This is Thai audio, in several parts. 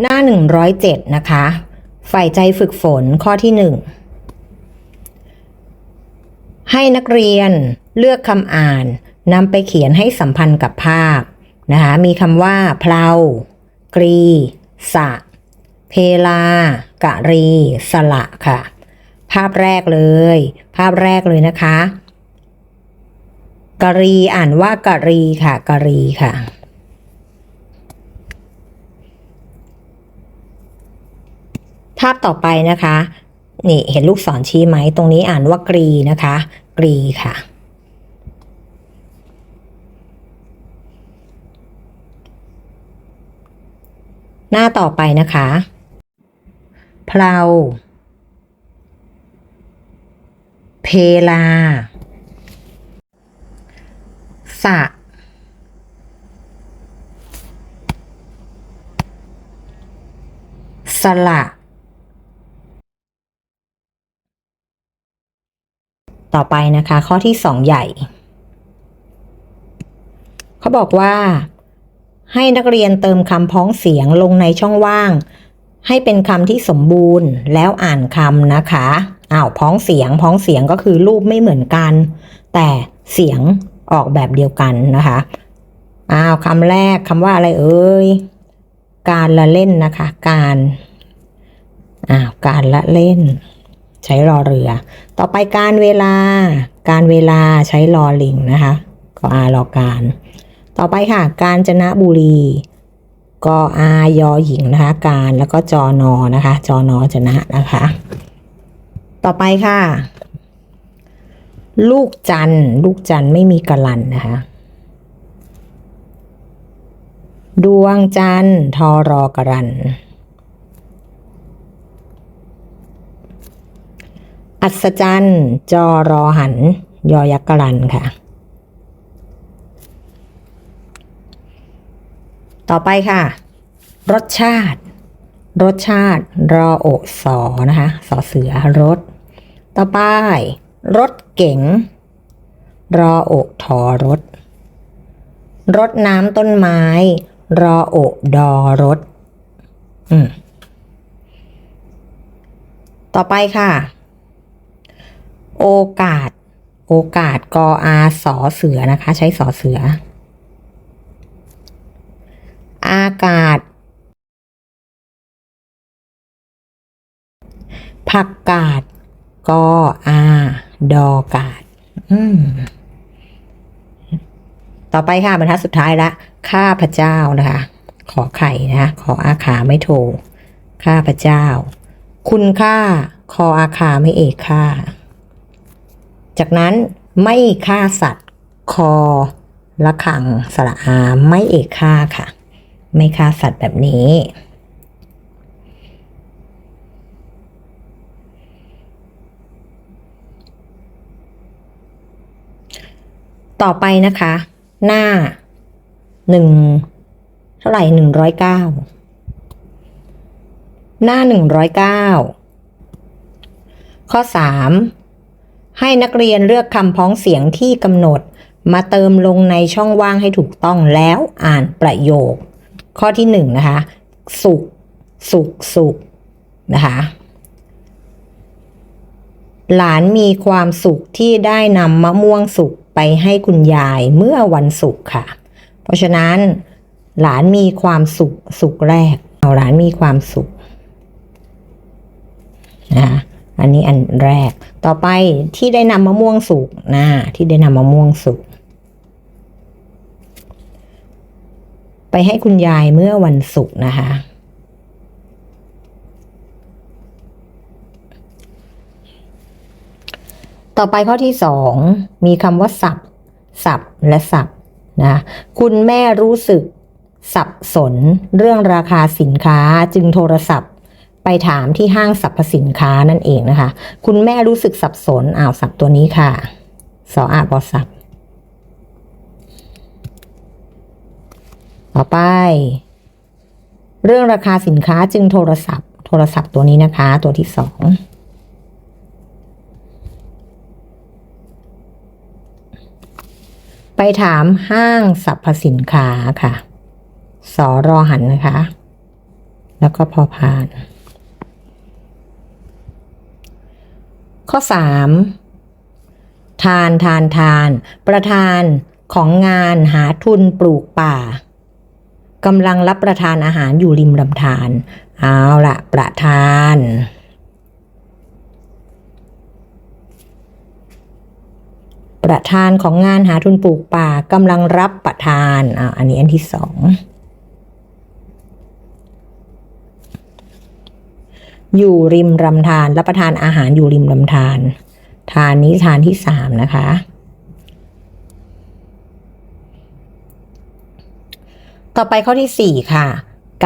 หน้า 107 นะคะ ฝ่ายใจฝึกฝนข้อที่ 1 ให้นักเรียนเลือกคำอ่านนำไปเขียนให้สัมพันธ์กับภาพนะคะมีคำว่าเพลากรี สะ เพลา กะรี สละค่ะ ภาพแรกเลย ภาพแรกเลยนะคะกะรีอ่านว่ากะรีค่ะกะรีค่ะ ภาพต่อไปนะคะ นี่เห็นลูกศรชี้ไหม ตรงนี้อ่านว่ากรีนะคะ กรีค่ะ หน้าต่อไปนะคะเพลาเพลา สะ สละ ต่อไปนะคะ ข้อที่สองใหญ่ เขาบอกว่า ให้นักเรียนเติมคำพ้องเสียงลงในช่องว่าง ให้เป็นคำที่สมบูรณ์แล้วอ่านคำนะคะอ้าวพ้องเสียงพ้องเสียงก็คือรูปไม่เหมือนกัน แต่เสียงออกแบบเดียวกันนะคะอ้าวคำแรกคำว่าอะไรเอ่ยการละเล่นนะคะ การอ้าวการละเล่น ใช้รอเรือ ต่อไปการเวลา การเวลาใช้รอลิงนะคะก็อารอการ ต่อไปค่ะ การจนะบุรีกออายอหญิงนะคะการแล้วก็จอนอนะคะจอนอจนะนะคะ ต่อไปค่ะ ลูกจันลูกจันไม่มีกะลันนะคะ ดวงจันทร์ทอรอกรัน อัศจรรย์จอรอหัน ยอยักษ์กรันค่ะ ต่อไปค่ะ รสชาติ รสชาติ รอโอสอนะคะสอเสือรถต่อไป รถเก๋ง รอโอทอรถ รถน้ำต้นไม้ รอโอดอรถ อืม ต่อไปค่ะ โอกาส โอกาสกออาสอเสือนะคะ ใช้สอเสือ อากาศ ผักกาดกออาดอกาด อืมต่อไปค่ะบรรทัดสุดท้ายละข้าพเจ้านะคะ ขอไข่นะคะขออาขาไม่โทข้าพเจ้า คุณค่า คออาคาไม่เอกค่า จากนั้นไม่ฆ่าสัตว์ คอละขังสระอาไม่เอกฆ่าค่ะ ไม่ฆ่าสัตว์แบบนี้ ต่อไปนะคะ หน้าหนึ่งเท่าไหร่หนึ่งร้อยเก้าหน้าหนึ่งร้อยเก้าข้อสาม ให้นักเรียนเลือกคำพ้องเสียงที่กำหนด มาเติมลงในช่องว่างให้ถูกต้องแล้วอ่านประโยค ข้อที่หนึ่งนะคะ สุข สุข สุข นะคะ หลานมีความสุขที่ได้นำมะม่วงสุกไปให้คุณยายเมื่อวันศุกร์ค่ะ เพราะฉะนั้น หลานมีความสุข สุขแรก เอาหลานมีความสุขนะคะ อันนี้อันแรก ต่อไปที่ได้นำมะม่วงสุกนะที่ได้นำมะม่วงสุกไปให้คุณยายเมื่อวันศุกร์นะคะ ต่อไปข้อที่สองมีคำว่าสับ สับและสับนะ คุณแม่รู้สึกสับสนเรื่องราคาสินค้าจึงโทรศัพท์ ไปถามที่ห้างสรรพสินค้านั่นเองนะคะ คุณแม่รู้สึกสับสนอ้าวสับตัวนี้ค่ะสออาบอสับต่อไป เรื่องราคาสินค้าจึงโทรศัพท์ โทรศัพท์ตัวนี้นะคะ ตัวที่สองไปถามห้างสรรพสินค้าค่ะ สอรอหันนะคะ แล้วก็พอพาน ข้อสามทานทานทาน ประธานของงานหาทุนปลูกป่ากำลังรับประทานอาหารอยู่ริมลำธารเอาละประธาน ประธานของงานหาทุนปลูกป่ากำลังรับประทานอ่าอันนี้อันที่สอง อยู่ริมลำธารรับประทานอาหารอยู่ริมลำธารทานนี้ทานที่สามนะคะ ต่อไปข้อที่สี่ค่ะ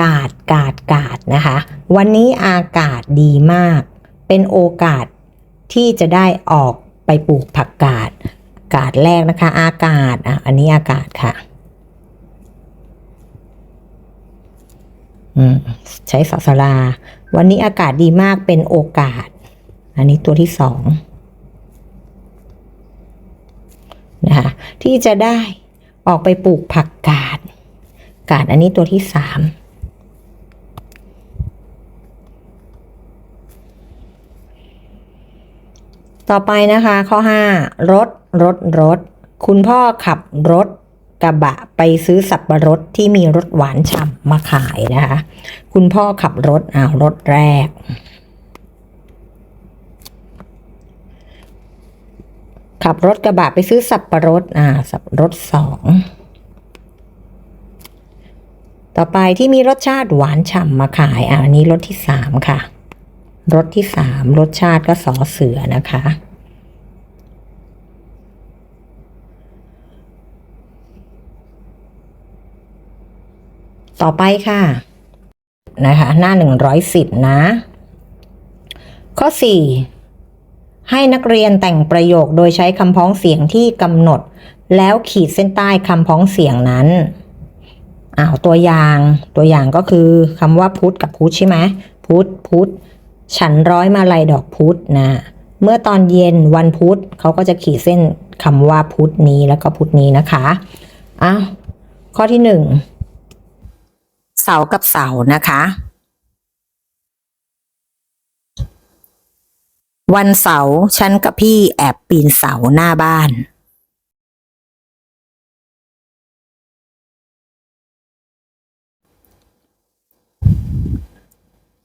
กาดกาดกาดนะคะ วันนี้อากาศดีมาก เป็นโอกาสที่จะได้ออกไปปลูกผักกาดกาดแรกนะคะ อากาศอะอันนี้อากาศค่ะใช้สอสลา วันนี้อากาศดีมากเป็นโอกาส อันนี้ตัวที่สองนะคะที่จะได้ออกไปปลูกผักกาด กาดอันนี้ตัวที่สามต่อไปนะคะข้อ 5 รถ รถ รถ คุณพ่อขับรถ กระบะไปซื้อสับปะรดที่มีรสหวานฉ่ำมาขายนะคะ คุณพ่อขับรถอ้าวรถแรก ขับรถกระบะไปซื้อสับปะรดอ่าสับรดสองต่อไปที่มีรสชาติหวานฉ่ำมาขายอ่าอันนี้รสที่สามค่ะรสที่สามรสชาติก็สอเสือนะคะ ต่อไปค่ะ นะคะ หน้าหนึ่งร้อยสิบนะ ข้อสี่ให้นักเรียนแต่งประโยคโดยใช้คำพ้องเสียงที่กำหนด แล้วขีดเส้นใต้คำพ้องเสียงนั้นอ้าวตัวอย่างตัวอย่างก็คือคำว่าพุทธกับพุทธใช่ไหมพุทธพุทธฉันร้อยมาลัยดอกพุทธนะ เมื่อตอนเย็นวันพุธเขาก็จะขีดเส้นคำว่าพุธนี้แล้วก็พุธนี้นะคะอ้าวข้อที่หนึ่ง เสากับเสานะคะ วันเสาร์ฉันกับพี่แอบปีนเสาหน้าบ้าน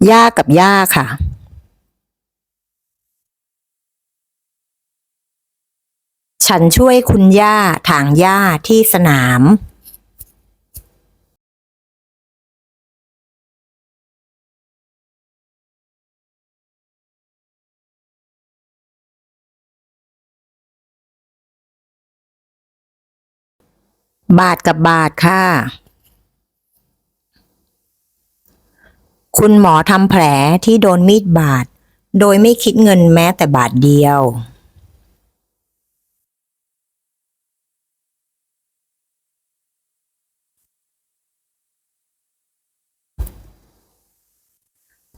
ย่ากับย่าค่ะ ฉันช่วยคุณย่าถางหญ้าที่สนาม บาทกับบาทค่ะ คุณหมอทำแผลที่โดนมีดบาด โดยไม่คิดเงินแม้แต่บาทเดียว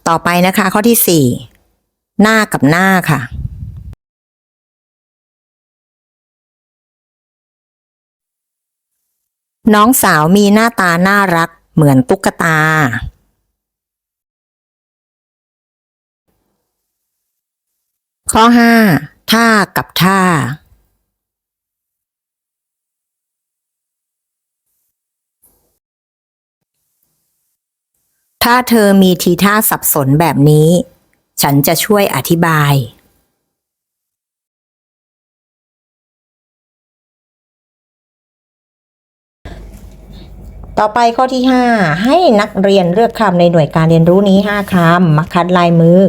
ต่อไปนะคะข้อที่สี่หน้ากับหน้าค่ะ น้องสาวมีหน้าตาน่ารักเหมือนตุ๊กตา ข้อ 5 ท่ากับท่า ถ้าเธอมีทีท่าสับสนแบบนี้ ฉันจะช่วยอธิบาย ต่อไปข้อที่ 5 ให้นักเรียนเลือกคำในหน่วยการเรียนรู้นี้ 5คำมาคัดลายมือ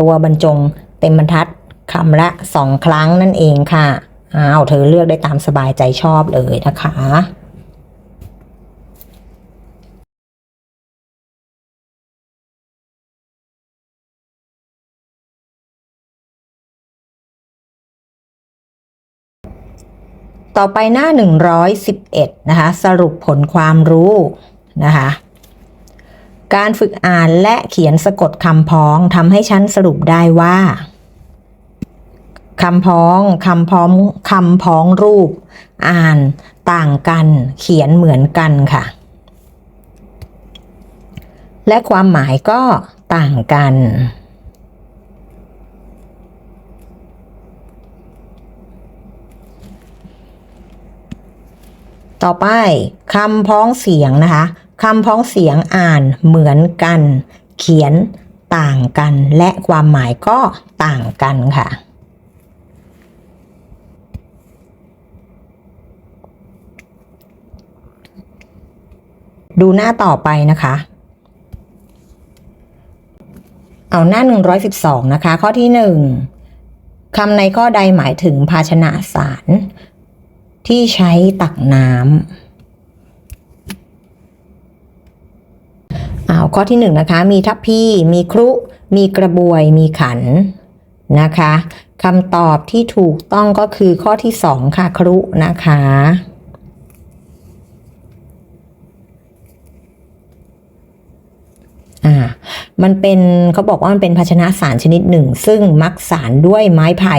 ตัวบรรจง เต็มบรรทัดคำละ 2 ครั้งนั่นเองค่ะอ้าวเธอเลือกได้ตามสบายใจชอบเลยนะคะ ต่อไปหน้า 111 นะคะ สรุปผลความรู้นะคะ การฝึกอ่านและเขียนสะกดคำพ้องทำให้ฉันสรุปได้ว่าคำพ้องคำพ้องคำพ้องรูป อ่านต่างกัน เขียนเหมือนกันค่ะ และความหมายก็ต่างกัน ต่อไปคำพ้องเสียงนะคะคำพ้องเสียงอ่านเหมือนกัน เขียนต่างกัน และความหมายก็ต่างกันค่ะดูหน้าต่อไปนะคะ เอาหน้า 112 นะคะ ข้อที่ 1คำในข้อใดหมายถึงภาชนะสาร ที่ใช้ตักน้ำเอาข้อที่หนึ่งนะคะ มีทัพพีมีครุ มีกระบวย มีขันนะคะคำตอบที่ถูกต้องก็คือข้อที่สองค่ะครุนะคะ อ่า มันเป็นเขาบอกว่ามันเป็นภาชนะสารชนิดหนึ่ง ซึ่งมักสารด้วยไม้ไผ่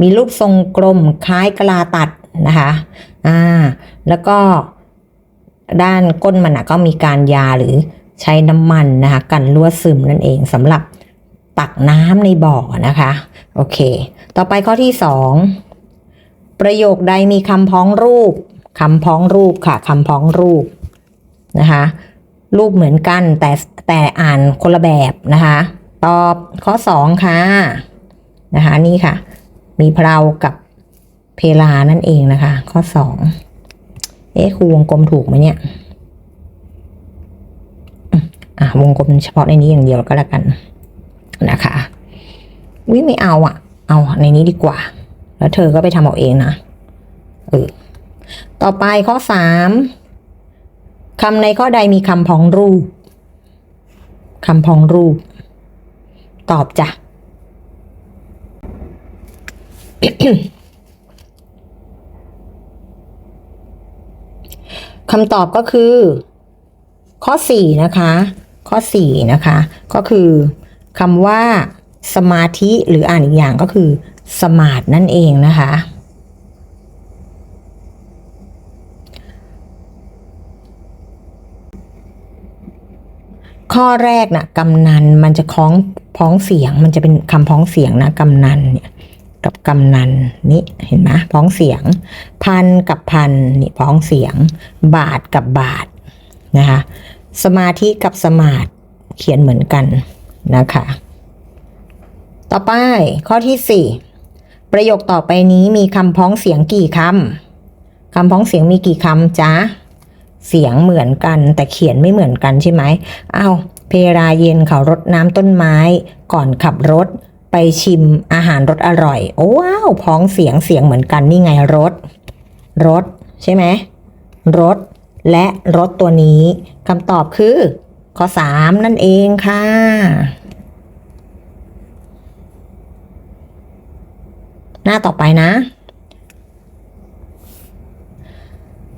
มีรูปทรงกลมคล้ายกะลาตัด นะคะอ่าแล้วก็ด้านก้นมันนะก็มีการยาหรือใช้น้ำมันนะคะกันรั่วซึมนั่นเองสำหรับตักน้ำในบ่อนะคะโอเค ต่อไปข้อที่สองประโยคใดมีคำพ้องรูปคำพ้องรูปค่ะคำพ้องรูปนะคะรูปเหมือนกันแต่แต่อ่านคนละแบบนะคะตอบข้อสองค่ะนะคะนี่ค่ะ มีเพลากับ เพลานั่นเองนะคะ ข้อสองเอ๊ะครูวงกลมถูกไหมเนี่ยอะวงกลมเฉพาะในนี้อย่างเดียวก็แล้วกันนะคะวิไม่เอาอะ เอาในนี้ดีกว่า แล้วเธอก็ไปทำเอาเองนะเออต่อไปข้อสามคำในข้อใดมีคำพ้องรูปคำพ้องรูป ตอบจ้ะ คำตอบก็คือ ข้อ 4 นะคะ ข้อ 4 นะคะ ก็คือคำว่า สมาธิหรืออ่านอีกอย่างก็คือ สมาธินั่นเองนะคะ ข้อแรกนะกำนันมันจะคล้องพ้องเสียงมันจะเป็นคำพ้องเสียงนะกำนันเนี่ย กับกำนันนี่เห็นไหมพ้องเสียง พันกับพันนี่พ้องเสียง บาทกับบาทนะคะสมาธิกับสมาธิเขียนเหมือนกันนะคะ ต่อไปข้อที่ 4 ประโยคต่อไปนี้มีคำพ้องเสียงกี่คำคำพ้องเสียงมีกี่คำจ๊ะเสียงเหมือนกันแต่เขียนไม่เหมือนกันใช่ไหมอ้าวเพราเย็นเขารดน้ำต้นไม้ ก่อนขับรถ ไปชิมอาหารรสอร่อย โอ้ว้าวพ้องเสียงเสียงเหมือนกันนี่ไงรถรถใช่ไหมรถและรถตัวนี้คำตอบคือ ข้อ 3 นั่นเองค่ะ หน้าต่อไปนะ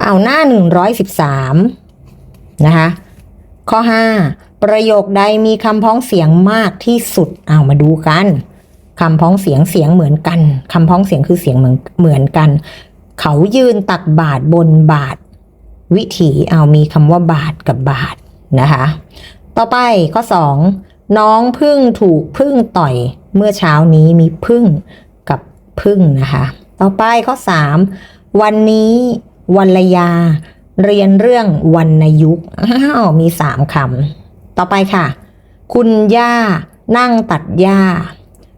เอาหน้า 113 นะคะ ข้อ 5 ประโยคใดมีคำพ้องเสียงมากที่สุดเอามาดูกันคำพ้องเสียงเสียงเหมือนกันคำพ้องเสียงคือเสียงเหมือนเหมือนกัน เขายืนตักบาทบนบาท วิถีเอามีคำว่าบาทกับบาทนะคะ ต่อไปข้อ2น้องพึ่งถูกพึ่งต่อย เมื่อเช้านี้มีพึ่งกับพึ่งนะคะ ต่อไปข้อ3วันนี้วันละยา เรียนเรื่องวรรณยุกต์อ้าวมีสามคำ ต่อไปค่ะ คุณย่านั่งตัดหญ้า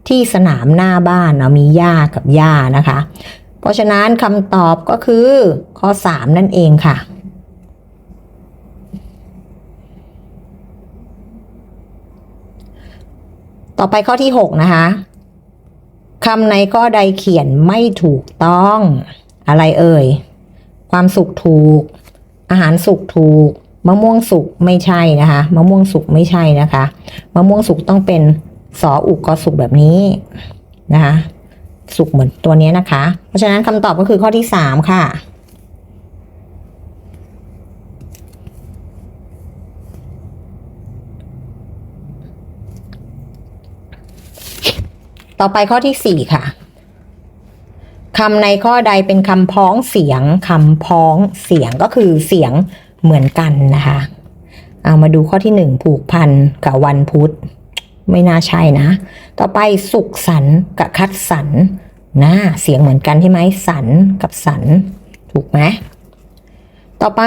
ที่สนามหน้าบ้านเนาะมีหญ้ากับหญ้านะคะ เพราะฉะนั้นคำตอบก็คือข้อ 3 นั่นเองค่ะ ต่อไปข้อที่ 6 นะคะคำในข้อใดเขียนไม่ถูกต้อง อะไรเอ่ย ความสุขถูก อาหารสุกถูก มะม่วงสุกไม่ใช่นะคะ มะม่วงสุกไม่ใช่นะคะ มะม่วงสุกต้องเป็นสออุกกอสุกแบบนี้นะคะ สุกเหมือนตัวนี้นะคะ เพราะฉะนั้นคำตอบก็คือข้อที่สามค่ะ ต่อไปข้อที่สี่ค่ะคำในข้อใดเป็นคำพ้องเสียงคำพ้องเสียงก็คือเสียง เหมือนกันนะคะ เอามาดูข้อที่หนึ่งผูกพันกับวันพุธ ไม่น่าใช่นะ ต่อไปสุขสันกับคัดสรรนะเสียงเหมือนกันใช่ไหมสันกับสัน ถูกไหมต่อไป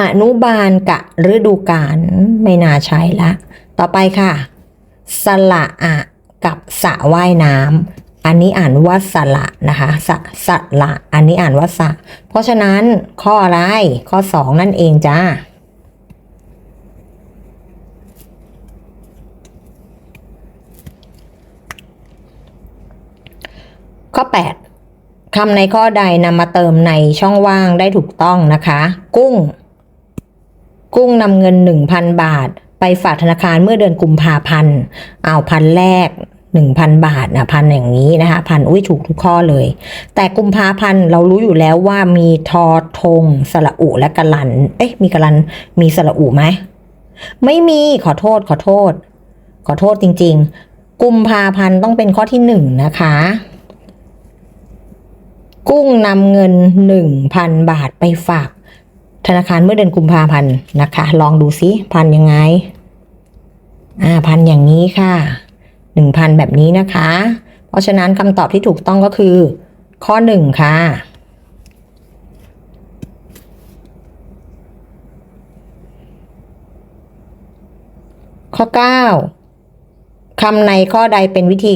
อนุบาลกะฤดูกาลไม่น่าใช่ละ ต่อไปค่ะ สละอะกับสระว่ายน้ำ อันนี้อ่านว่าสละนะคะสะสละอันนี้อ่านว่าสะ เพราะฉะนั้นข้ออะไรข้อสองนั่นเองจ้าข้อ 8คำในข้อใดนำมาเติมในช่องว่างได้ถูกต้องนะคะ กุ้ง กุ้งนำเงิน 1,000 บาท ไปฝากธนาคารเมื่อเดือนกุมภาพันธ์เอาพันแรก 1,000 บาทนะพันอย่างนี้นะคะพันอุ้ยถูกทุกข้อเลย แต่กุมภาพันธ์เรารู้อยู่แล้วว่ามีทอทงสระอุและกะลัน เอ๊ะมีกะลันมีสระอุไหมไม่มีขอโทษขอโทษ ขอโทษจริง ๆ กุมภาพันธ์ต้องเป็นข้อที่หนึ่งนะคะ กุ้งนำเงิน1,000บาทไปฝาก ธนาคารเมื่อเดือนกุมภาพันธ์นะคะ ลองดูซิพันยังไง อ่าพันอย่างนี้ค่ะ 1,000 แบบนี้นะคะ เพราะฉะนั้นคำตอบที่ถูกต้องก็คือ ข้อ 1 ค่ะ ข้อ 9คำในข้อใดเป็นวิธี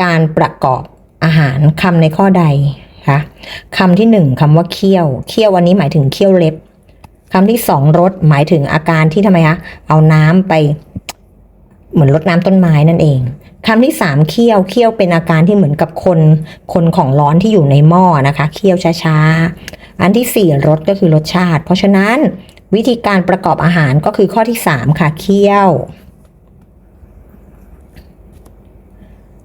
การประกอบอาหารคำในข้อใดคะคำที่หนึ่งคำว่าเคี่ยว เคี่ยววันนี้หมายถึงเคี่ยวเล็บคำที่สองรดหมายถึงอาการที่ทำไมคะเอาน้ำไป เหมือนรดน้ำต้นไม้นั่นเอง คำที่สามเคี่ยวเคี่ยวเป็นอาการที่เหมือนกับคนคนของร้อนที่อยู่ในหม้อนะคะเคี่ยวช้าๆ อันที่สี่รสก็คือรสชาติ เพราะฉะนั้นวิธีการประกอบอาหารก็คือข้อที่สามค่ะเคี่ยว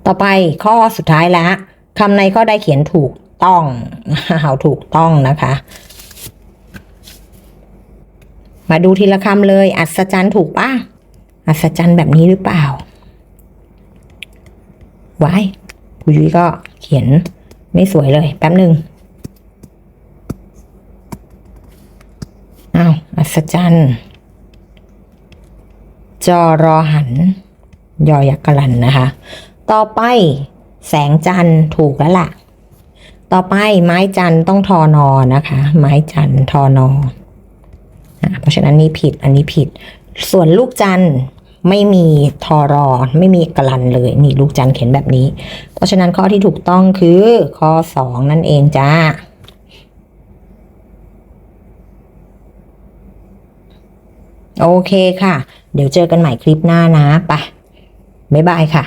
ต่อไปข้อสุดท้ายละคำในข้อใดเขียนถูกต้องเอาถูกต้องนะคะ มาดูทีละคำเลย อัศจรรย์ถูกปะอัศจรรย์แบบนี้หรือเปล่า ไว้คุยุ้ยก็เขียนไม่สวยเลยแป๊บหนึ่งอ้าวอัศจรรย์จอรอหัน ยอยักษ์กลันนะคะ ต่อไปแสงจันทร์ถูกแล้วล่ะ ต่อไปไม้จันทร์ต้องทอนอนะคะ ไม้จันทร์ทอนออเพราะฉะนั้นนี่ผิดอันนี้ผิด ส่วนลูกจันทร์ ไม่มีทอรอ ไม่มีกลันเลย นี่ลูกจันเขียนแบบนี้ เพราะฉะนั้นข้อที่ถูกต้องคือข้อสองนั่นเองจ้าโอเคค่ะ เดี๋ยวเจอกันใหม่คลิปหน้านะ ไป บ๊ายบายค่ะ